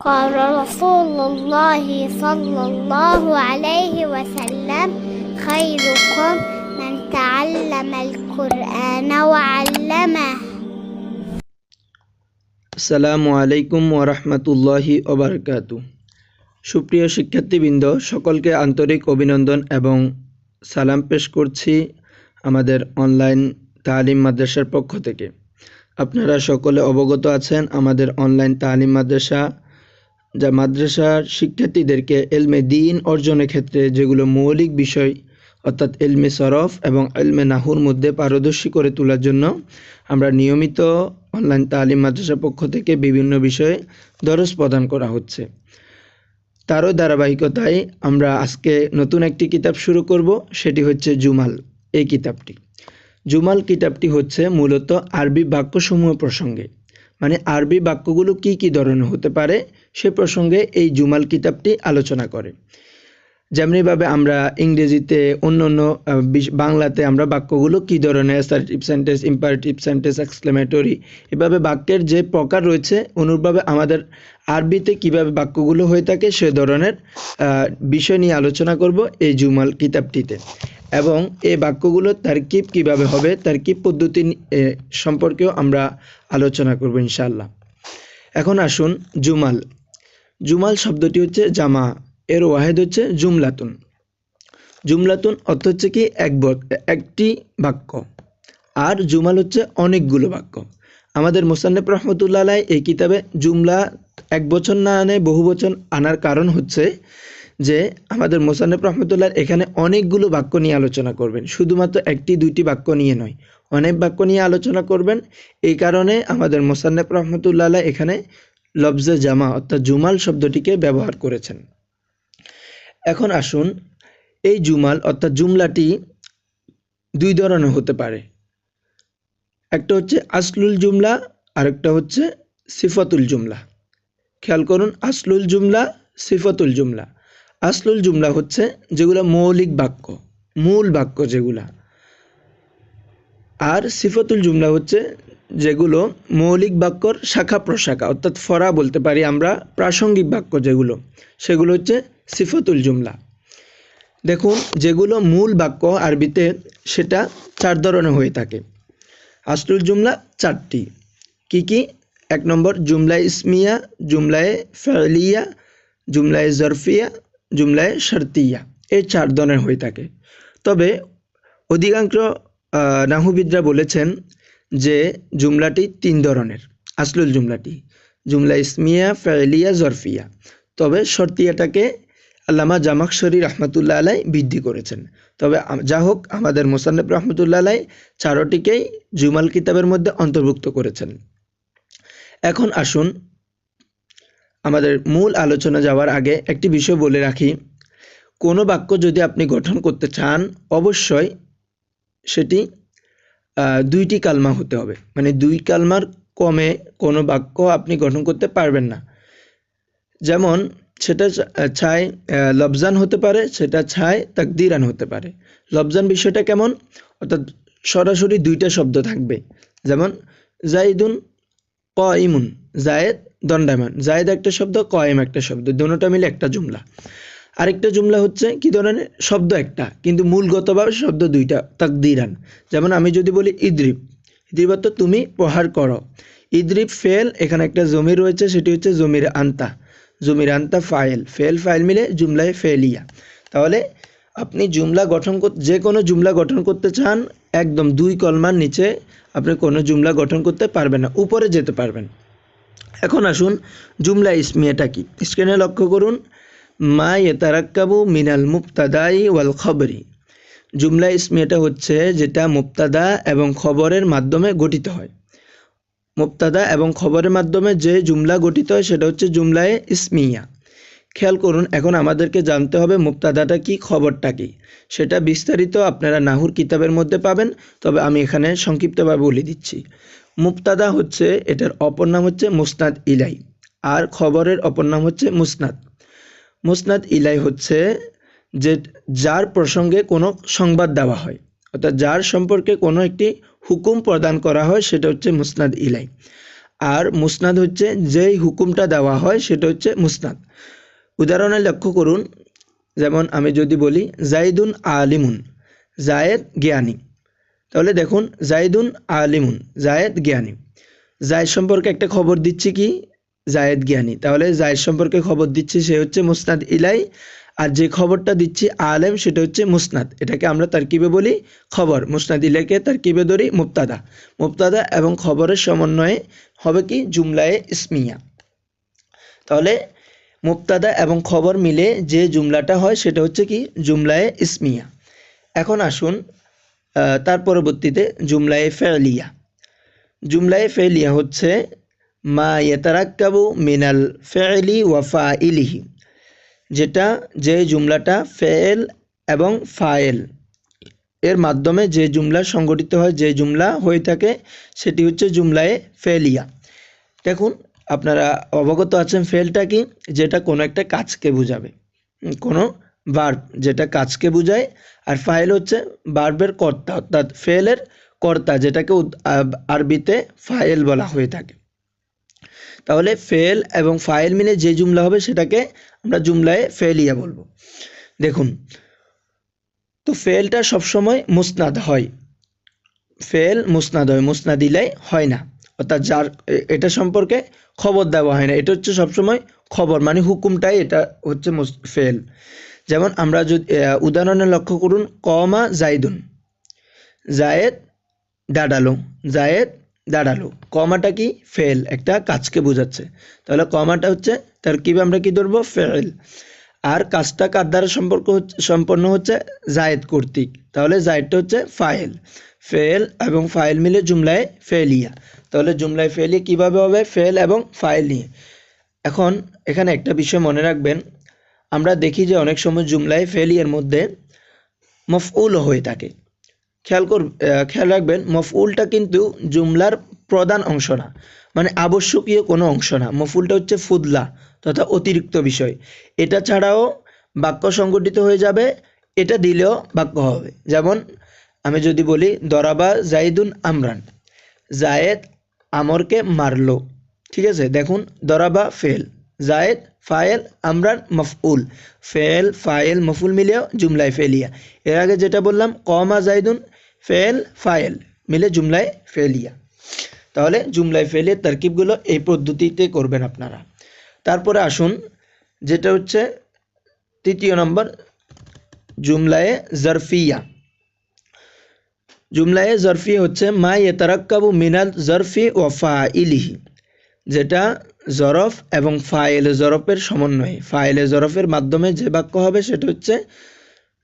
قال رسول الله صلى الله عليه وسلم خيركم من تعلم القرآن وعلمه আসসালামু আলাইকুম ওরহমতুল্লাহি ওবরকাতু সুপ্রিয় শিক্ষার্থীবৃন্দ সকলকে আন্তরিক অভিনন্দন এবং সালাম পেশ করছি আমাদের অনলাইন তালিম মাদ্রাসার পক্ষ থেকে আপনারা সকলে অবগত আছেন আমাদের অনলাইন তালিম মাদ্রাসা যা মাদ্রাসার শিক্ষার্থীদেরকে এলমে দিন অর্জনের ক্ষেত্রে যেগুলো মৌলিক বিষয়, অর্থাৎ এলমে সরফ এবং এলমে নাহুর মধ্যে পারদর্শী করে তোলার জন্য আমরা নিয়মিত অনলাইন তালিম মাদ্রাসার পক্ষ থেকে বিভিন্ন বিষয়ে দরস প্রদান করা হচ্ছে। তারও ধারাবাহিকতায় আমরা আজকে নতুন একটি কিতাব শুরু করব, সেটি হচ্ছে জুমাল। এই কিতাবটি। জুমাল কিতাবটি হচ্ছে মূলত আরবি বাক্যসমূহ প্রসঙ্গে। মানে আরবি বাক্যগুলো কি কি ধরনের হতে পারে সে প্রসঙ্গে এই জুমাল কিতাবটি আলোচনা করে। যেমনিভাবে আমরা ইংরেজিতে অন্য অন্য বাংলাতে আমরা বাক্যগুলো কী ধরনের assertive sentence imperative sentence exclamatory এভাবে বাক্যের যে প্রকার রয়েছে, অনুরূপভাবে আমাদের আরবিতে কীভাবে বাক্যগুলো হয়ে থাকে, সে ধরনের বিষয় নিয়ে আলোচনা করব এই জুমাল কিতাবটিতে। এবং এই বাক্যগুলো তারকিব কীভাবে হবে, তারকিব পদ্ধতি সম্পর্কেও আমরা আলোচনা করব ইনশাআল্লাহ। এখন আসুন জুমাল জুমাল শব্দটি হচ্ছে জামা, এর ওয়াহেদ হচ্ছে জুমলাতুন। জুমলাতুন অর্থ হচ্ছে কি, এক একটি বাক্য। আর জুমাল হচ্ছে অনেকগুলো বাক্য। আমাদের মোসান্নেফ রহমতুল্লাহ আলাই এই কিতাবে জুমলা এক বছর না আনে, বহু বছর আনার কারণ হচ্ছে যে আমাদের মোসান্নেফ রহমতুল্লাহ এখানে অনেকগুলো বাক্য নিয়ে আলোচনা করবেন। শুধুমাত্র একটি, দুইটি বাক্য নিয়ে নয়। অনেক বাক্য নিয়ে আলোচনা করবেন। এই কারণে আমাদের মোসান্নেফ রহমতুল্লাহ এখানে লফজে জামা, অর্থাৎ জুমাল শব্দটিকে ব্যবহার করেছেন। এখন আসুন, এই জুমাল, অর্থাৎ জুমলাটি দুই ধরনের হতে পারে। একটা হচ্ছে আসলুল জুমলা, আরেকটা হচ্ছে সিফাতুল জুমলা। খেয়াল করুন, আসলুল জুমলা, সিফাতুল জুমলা। আসলুল জুমলা হচ্ছে যেগুলো মৌলিক বাক্য, মূল বাক্য যেগুলা। আর সিফাতুল জুমলা হচ্ছে যেগুলো মৌলিক বাক্যর শাখা প্রশাখা, অর্থাৎ ফরা বলতে পারি আমরা, প্রাসঙ্গিক বাক্য যেগুলো, সেগুলো হচ্ছে সিফতুল জুমলা। দেখুন, যেগুলো মূল বাক্য আরবিতে, সেটা চার ধরনের হয়ে থাকে। আসলুল জুমলা চারটি। কি কি? এক নম্বর, জুমলায় ইসমিয়া, জুমলায় ফেলিয়া, জুমলায় জরফিয়া, জুমলায় শর্তিয়া এই চার ধরনের হয়ে থাকে। তবে অধিকাংশ নাহুবিদরা বলেছেন যে জুমলাটি তিন ধরনের। আসলুল জুমলাটি, জুমলা ইসমিয়া ফেলিয়া জরফিয়া। তবে শর্তিয়াটাকে আল্লামা জামাক জামাকশরী রহমতুল্লাহ আলাই বৃদ্ধি করেছেন। তবে যা হোক, আমাদের মোসান্নব রহমতুল্লাহ আলাই চারোটিকেই জুমাল কিতাবের মধ্যে অন্তর্ভুক্ত করেছেন। এখন আসুন আমাদের মূল আলোচনা যাওয়ার আগে একটি বিষয় বলে রাখি। কোনো বাক্য যদি আপনি গঠন করতে চান, অবশ্যই সেটি দুইটি কালমা হতে হবে। মানে দুই কালমার কমে কোনো বাক্য আপনি গঠন করতে পারবেন না। যেমন সেটা ছায় আহ, লফজান হতে পারে সেটা ছায় তাকদিরান হতে পারে। লবজান বিষয়টা কেমন? অর্থাৎ সরাসরি দুইটা শব্দ থাকবে। যেমন জাইদুন ক ইমুন জায়েদ দণ্ডায়মান। জায়েদ একটা শব্দ কয়েম একটা শব্দ। দুটোটা মিলে একটা জুমলা। আরেকটা জুমলা হচ্ছে কি ধরনের? শব্দ একটা, কিন্তু মূলগতভাবে শব্দ দুইটা, তাকদিরান। যেমন আমি যদি বলি ইদ্রিব ইদ্রিব অর্থ তুমি প্রহার করো। ইদ্রিব ফেল, এখানে একটা জমি রয়েছে, সেটি হচ্ছে জমির আন্তা। জমির আন্তা ফাইল, ফেল ফাইল মিলে জুমলায় ফেলিয়া। তাহলে আপনি জুমলা গঠন যে কোনো জুমলা গঠন করতে চান, একদম দুই কলমার নিচে আপনি কোনো জুমলা গঠন করতে পারবেন না, উপরে যেতে পারবেন। এখন আসুন জুমলা ইসমিয়াটা কি? স্ক্রিনে লক্ষ্য করুন মা ইয়েতারাক্কাবু মিনাল মুক্তাদাই ওয়াল খবরি। জুমলা ইসমিয়াটা হচ্ছে যেটা মুক্তাদা এবং খবরের মাধ্যমে গঠিত হয়। মুক্তাদা এবং খবরের মাধ্যমে যে জুমলা গঠিত হয় সেটা হচ্ছে জুমলায় ইসমিয়া। খেয়াল করুন, এখন আমাদেরকে জানতে হবে মুক্তাদাটা কি, খবরটা কি। সেটা বিস্তারিত আপনারা নাহুর কিতাবের মধ্যে পাবেন, তবে আমি এখানে সংক্ষিপ্তভাবে বলে দিচ্ছি। মুক্তাদা হচ্ছে, এটার অপর নাম হচ্ছে মুসনাদ ইলাই, আর খবরের অপর নাম হচ্ছে মুসনাদ। মুসনাদ ইলাই হচ্ছে যে যার প্রসঙ্গে কোনো সংবাদ দেওয়া হয়। অর্থাৎ যার সম্পর্কে কোনো একটি হুকুম প্রদান করা হয়, সেটা হচ্ছে মুসনাদ ইলাই। আর মুসনাদ হচ্ছে যেই হুকুমটা দেওয়া হয়, সেটা হচ্ছে মুসনাদ। উদাহরণে লক্ষ্য করুন, যেমন আমি যদি বলি, জাইদুন আলিমুন জায়েদ জ্ঞানী। তাহলে দেখুন, জাইদুন আলিমুন জায়েদ জ্ঞানী। জায়েদ সম্পর্কে একটা খবর দিচ্ছি কি? জায়েদ জ্ঞানী। তাহলে জায়েদ সম্পর্কে খবর দিচ্ছি, সে হচ্ছে মুসনাদ ইলাই, আর যে খবরটা দিচ্ছি আলেম, সেটা হচ্ছে মুসনাদ। এটাকে আমরা তারকিবে বলি খবর। মুসনাদ ইলাইকে তারকিবে ধরি মুক্তাদা মুক্তাদা এবং খবরের সমন্বয়ে হবে কি? জুমলায়ে ইসমিয়া। তাহলে মুক্তাদা এবং খবর মিলে যে জুমলাটা হয়, সেটা হচ্ছে কি? জুমলায়ে ইসমিয়া। এখন আসুন তার পরবর্তীতে জুমলায়ে ফেলিয়া। জুমলায়ে ফেলিয়া হচ্ছে মা ইয়েতারাক্কাবু মিনাল ফেলি ওয়াফা ইলিহি যেটা যে জুমলাটা ফেল এবং ফায়েল এর মাধ্যমে যে জুমলা সংগঠিত হয়, যে জুমলা হয়ে থাকে, সেটি হচ্ছে জুমলায়ে ফেলিয়া। দেখুন, আপনারা অবগত আছেন ফেলটা কি? যেটা কোনো একটা কাজকে বোঝাবে। কোনো বার্ব যেটা কাজকে বোঝায়, আর ফাইল হচ্ছে বার্বের কর্তা, অর্থাৎ ফেলের কর্তা, যেটাকে আরবিতে ফাইল বলা হয়ে থাকে। তাহলে ফেল এবং ফাইল মিলে যে জুমলা হবে সেটাকে আমরা জুমলায় ফেলিয়া বলব। দেখুন, তো ফেলটা সবসময় মুসনাদ হয়। ফেল মুসনাদ হয় মুসনাদিলাই হয় না। অর্থাৎ যার এটা সম্পর্কে খবর দেওয়া হয় না। এটা হচ্ছে সবসময় খবর মানে হুকুমটাই এটা হচ্ছে ফেল যেমন আমরা যদি উদাহরণে লক্ষ্য করুন, কমা জাইদুন জায়েদ দাঁড়াল, জায়েদ দাঁড়াল। কমাটা কি? ফেল, একটা কাজকে বোঝাচ্ছে। তাহলে কমাটা হচ্ছে, তার কি আমরা কি ধরবো? ফেল। আর কাজটা কার দ্বারা সম্পর্ক সম্পন্ন হচ্ছে? জায়েদ কর্তৃক। তাহলে জায়েদটা হচ্ছে ফাইল ফেল এবং ফাইল মিলে জুমলায় ফেলিয়া। তাহলে জুমলায় ফেলিয়া কীভাবে হবে? ফেল এবং ফাইল নিয়ে। এখন এখানে একটা বিষয় মনে রাখবেন। আমরা দেখি যে অনেক সময় জুমলায় ফেলিয়ার মধ্যে মফউল হয়ে থাকে। খেয়াল কর খেয়াল রাখবেন, মফউলটা কিন্তু জুমলার প্রধান অংশ না। মানে আবশ্যকীয় কোনো অংশ না। মফুলটা হচ্ছে ফুদলা তথা অতিরিক্ত বিষয়। এটা ছাড়াও বাক্য সংগঠিত হয়ে যাবে, এটা দিলেও বাক্য হবে। যেমন আমি যদি বলি, দরাবা জাইদুন আমরান। জায়েদ আমরকে মারলো। ঠিক আছে? দেখুন, দরাবা ফেল। জায়েদ, ফায়েল, আমরান, মফউল। ফেল, ফায়েল মফুল মিলেও জুমলায় ফেলিয়া। এর আগে যেটা বললাম, কমা জাইদুন ফেল ফায়েল মিলে জুমলায় ফেলিয়া। তাহলে জুমলায় ফেলিয়ে তারকিবগুলো এই পদ্ধতিতে করবেন আপনারা। তারপরে আসুন, যেটা হচ্ছে তৃতীয় নম্বর, জুমলায়ে জরফিয়া। জুমলায়ে জরফি হচ্ছে, মা ইয়েতারাক্কাবু মিনাল জরফি ও ফাইলিহি। যেটা জরফ এবং ফাইল জরফের সমন্বয়ে। ফাইল জরফের মাধ্যমে যে বাক্য হবে, সেটা হচ্ছে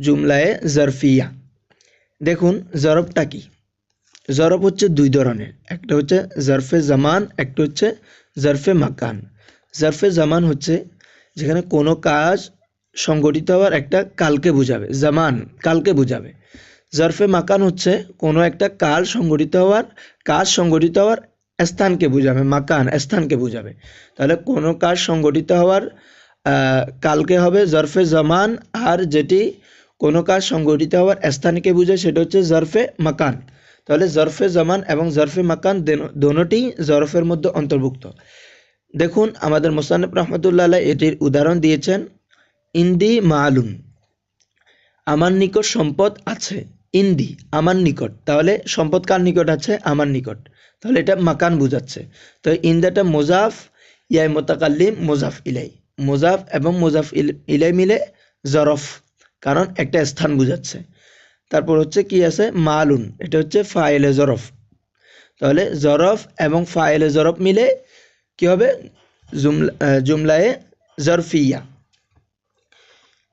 জুমলায়ে জরফিয়া। দেখুন, জরফটা কি? জরফ হচ্ছে দুই ধরনের, একটা হচ্ছে জরফে জামান, একটা হচ্ছে জরফে মাকান। জরফে জামান হচ্ছে যেখানে কোনো কাজ সংগঠিত হওয়ার একটা কালকে বোঝাবে, জামান, কালকে বোঝাবে। জরফে মাকান হচ্ছে কোনো একটা কাল সংগঠিত হওয়ার, কাজ সংগঠিত হওয়ার স্থানকে বোঝাবে, মাকান, স্থানকে বোঝাবে। তাহলে কোনো কাজ সংগঠিত হওয়ার কালকে হবে জরফে জামান, আর যেটি কোনো কাজ সংগঠিত হওয়ার স্থানকে বোঝায় সেটা হচ্ছে জরফে মাকান। তাহলে জরফে জামান এবং জরফে মাকান দেনো- দোনোটি জরফের মধ্যে অন্তর্ভুক্ত। দেখুন, আমাদের মোসানফ রহমতুল্লাহ এটির উদাহরণ দিয়েছেন, ইন্দি মালুন আমার নিকট সম্পদ আছে। ইন্দি, আমার নিকট। তাহলে সম্পদ কার নিকট আছে? আমার নিকট। তাহলে এটা মাকান বোঝাচ্ছে। তো ইন্দাটা মোজাফ, ইয়াই মোতাকাল্লিম, মোজাফ ইলাই। মোজাফ এবং মোজাফ ইল- ইলাই মিলে জরফ। কারণ একটা স্থান বোঝাচ্ছে। তারপর হচ্ছে কি আছে? মালুন। এটা হচ্ছে ফাইলে জরফ। তাহলে জরফ এবং ফাইলে জরফ মিলে কি হবে? জুমলা জুমলায়ে জরফিয়া।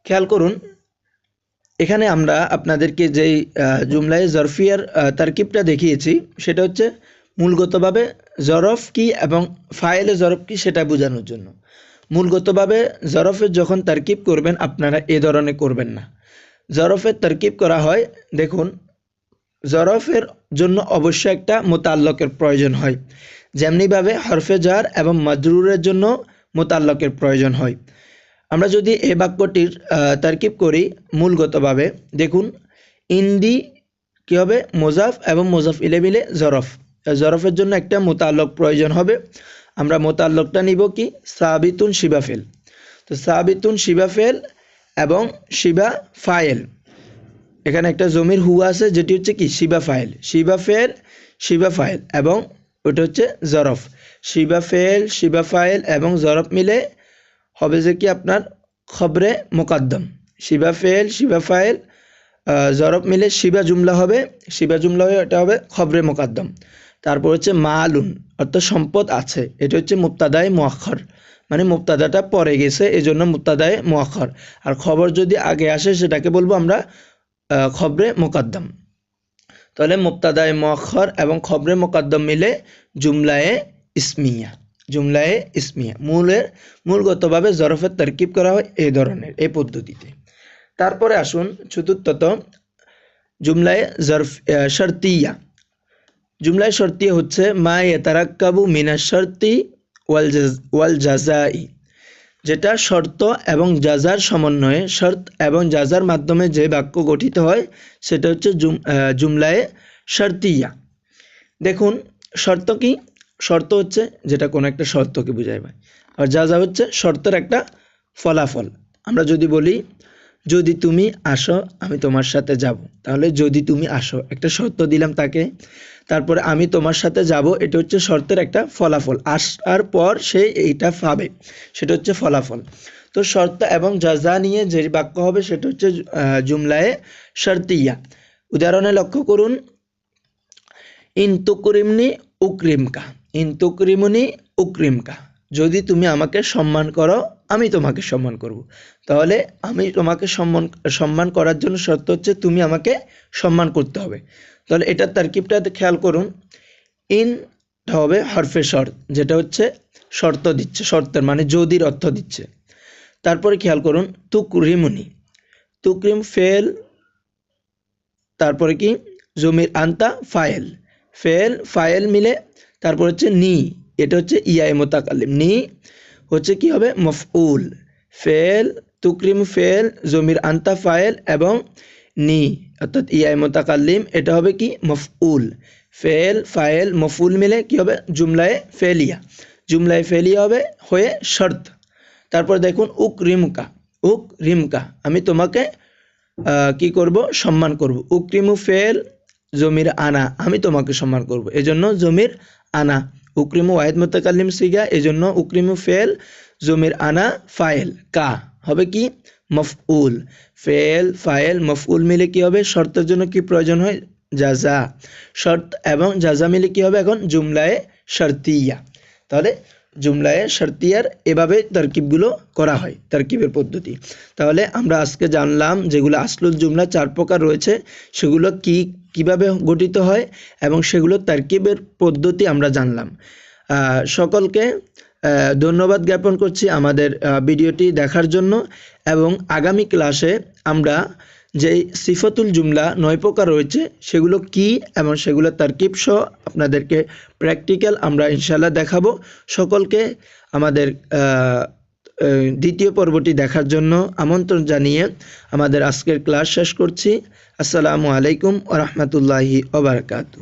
খেয়াল করুন, এখানে আমরা আপনাদেরকে যেই জুমলায়ে জরফিয়ার তারকিবটা দেখিয়েছি, সেটা হচ্ছে মূলগতভাবে জরফ কি এবং ফাইলে জরফ কি সেটা বোঝানোর জন্য। মূলগতভাবে জরফের যখন তারকিব করবেন, আপনারা এ ধরনের করবেন না। জরফের তারকিব করা হয়, দেখুন, জরফের জন্য অবশ্যই একটা মোতাল্লকের প্রয়োজন হয়। যেমনিভাবে হরফে জার এবং মাজরুরের জন্য মোতাল্লকের প্রয়োজন হয়। আমরা যদি এই বাক্যটির তারকিব করি মূলগতভাবে, দেখুন, ইন্দি কি হবে? মোজাফ এবং মোজাফ ইলে মিলে জরফ জরফের জন্য একটা মোতাল্লক প্রয়োজন হবে। আমরা মোতাল্লকটা নিব কি? সাবিতুন শিবাফেল তো সাবিতুন শিবাফেল এবং শিবা ফায়েল। এখানে একটা জমির হু আছে, যেটি হচ্ছে কি? শিবা ফায়েল। শিবা ফেল, শিবা ফাইল এবং ওটা হচ্ছে জরফ। শিবা ফেল, শিবা ফায়েল এবং জরফ মিলে হবে যে কি? আপনার খবরে মোকাদ্দম। শিবা ফেল, শিবা ফায়েল জরফ মিলে শিবা জুমলা হবে। শিবা জুমলা হয়ে এটা হবে খবরে মোকাদ্দম। তারপর হচ্ছে মালুন, অর্থাৎ সম্পদ আছে। এটা হচ্ছে মুক্তাদায় মোয়াক্ষর মানে মুক্তাদাটা পরে গেছে এই জন্য মুক্তাদায় মোয়াক্ষর আর খবর যদি আগে আসে, সেটাকে বলব আমরা খবরে মোকাদ্দম। তাহলে মুক্তাদায় মোয়াক্ষর এবং খবরে মোকাদ্দম মিলে জুমলায়ে ইসমিয়া। জুমলায়ে ইসমিয়া। মূলের, মূলগতভাবে জরফের তরকিব করা হয় এই ধরনের, এই পদ্ধতিতে। তারপরে আসুন চতুর্থত, জুমলায় জরফ শর্তিয়া জুমলায় শর্তিয়া হচ্ছে, মা এতারাক্কাবু মিনা শর্তি ওয়াল ওয়াল জাজাই, যেটা শর্ত এবং জাজার সমন্বয়ে, শর্ত এবং জাজার মাধ্যমে যে বাক্য গঠিত হয়, সেটা হচ্ছে জুম জুমলায়ে শর্তিয়া। দেখুন, শর্ত কি? শর্ত হচ্ছে, যেটা কোনো একটা শর্তকে বোঝায় আর যা হচ্ছে, শর্তের একটা ফলাফল। আমরা যদি বলি যদি তুমি আসো, আমি তোমার সাথে যাব। তাহলে যদি তুমি আসো, একটা শর্ত দিলাম তাকে। তারপরে আমি তোমার সাথে যাব, এটা হচ্ছে শর্তের একটা ফলাফল। আসার পর সে এইটা পাবে, সেটা হচ্ছে ফলাফল। তো শর্ত এবং জাজা নিয়ে যে বাক্য হবে, সেটা হচ্ছে জুমলায়ে শর্তিয়া। উদাহরণে লক্ষ্য করুন, ইন উক্রিমকা। উকরিমকা উক্রিমকা। যদি তুমি আমাকে সম্মান করো আমি তোমাকে সম্মান করব। তাহলে আমি তোমাকে সম্মান সম্মান করার জন্য শর্ত হচ্ছে তুমি আমাকে সম্মান করতে হবে। তাহলে এটার তারকিবটা খেয়াল করুন। ইন হবে হরফে শর্ত, যেটা হচ্ছে শর্ত দিচ্ছে, শর্তের মানে যদির অর্থ দিচ্ছে। তারপরে খেয়াল করুন, তুকরিমনি। তুকরিম ফেল, তারপরে কি? জমির আন্তা ফায়েল। ফেল, ফায়েল মিলে তারপর হচ্ছে নি, এটা হচ্ছে ইয়াই মোতাকালিম নি হচ্ছে কি হবে? মফউল। ফেল, তুকরিম ফেল, জমির আন্তা ফায়েল এবং নি। অর্থাৎ ইয়াই মোতাকাল্লিম, এটা হবে কি? মফউল। ফেল, ফায়েল, মফউল মিলে কি হবে? জুমলায় ফেলিয়া। জুমলায় ফেলিয়া হবে হয়ে শর্ত। তারপর দেখুন উক রিমকা উক রিমকা আমি তোমাকে কি করব? সম্মান করব। উক্রিমু ফেল, জমির আনা। আমি তোমাকে সম্মান করব। এজন্য জমির আনা। উক্রিমু ওয়াহেদ মুতাকাল্লিম সিগা, এজন্য উক্রিমু ফেল, জমির আনা ফাইল, কা, হবে কি? মফউল। ফেল, ফাইল, মফউল মিলে কি হবে? শর্তের জন্য কি প্রয়োজন হয়? জাজা। শর্ত এবং জাজা মিলে কি হবে এখন? জুমলায়ে শর্তিয়া। তাহলে জুমলায়ে শর্তিয়ার এভাবে তারকিবগুলো করা হয়, তারকিবের পদ্ধতি। তাহলে আমরা আজকে জানলাম যেগুলো আসলুল জুমলা চার প্রকার রয়েছে, সেগুলো কি, কীভাবে গঠিত হয় এবং সেগুলো তারকিবের পদ্ধতি আমরা জানলাম। সকলকে ধন্যবাদ জ্ঞাপন করছি আমাদের ভিডিওটি দেখার জন্য এবং আগামী ক্লাসে আমরা যে সিফাতুল জুমলা নয় প্রকার রয়েছে, সেগুলো কি এবং সেগুলো তারকিব সহ আপনাদেরকে প্র্যাকটিক্যাল আমরা ইনশাল্লাহ দেখাবো। সকলকে আমাদের দ্বিতীয় পর্বটি দেখার জন্য আমন্ত্রণ জানিয়ে আমাদের আজকের ক্লাস শেষ করছি। আসসালামু আলাইকুম ও রহমতুল্লাহি ওবরাকাতু